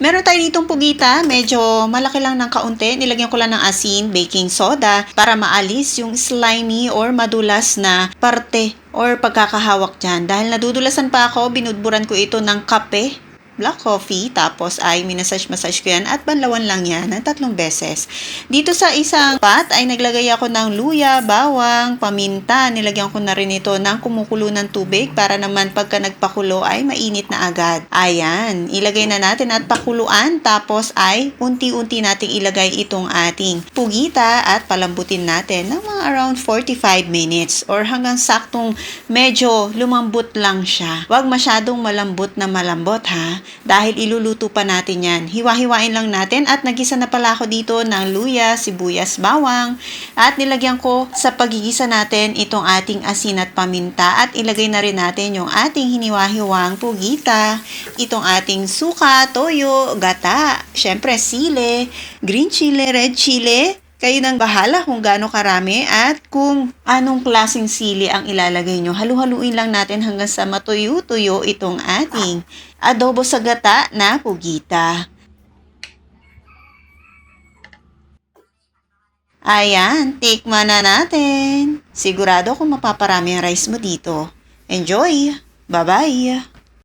Meron tayo ditong pugita, medyo malaki lang ng kaunti. Nilagyan ko lang ng asin, baking soda para maalis yung slimy or madulas na parte or pagkakahawak dyan. Dahil nadudulasan pa ako, binudburan ko ito ng kape black coffee, tapos ay minasage-massage ko yan at banlawan lang yan ng tatlong beses. Dito sa isang pot ay naglagay ako ng luya, bawang, paminta. Nilagyan ko na rin ito ng kumukulo ng tubig para naman pagka nagpakulo ay mainit na agad. Ayan, ilagay na natin at pakuluan tapos ay unti-unti nating ilagay itong ating pugita at palambutin natin ng mga around 45 minutes or hanggang saktong medyo lumambot lang siya. Huwag masyadong malambot na malambot ha dahil iluluto pa natin yan. Hiwa-hiwain lang natin at nagisa na pala ako dito ng luya, sibuyas, bawang. At nilagyan ko sa pagigisa natin itong ating asin at paminta. At ilagay na rin natin yung ating hiniwa-hiwang pugita, itong ating suka, toyo, gata, syempre sile, green chile, red chile, kayo nang bahala kung gaano karami at kung anong klaseng sili ang ilalagay nyo. Halu-haluin lang natin hanggang sa matuyo-tuyo itong ating adobo sa gata na pugita. Ayan, tikman na natin. Sigurado kung mapaparami ang rice mo dito. Enjoy! Bye-bye!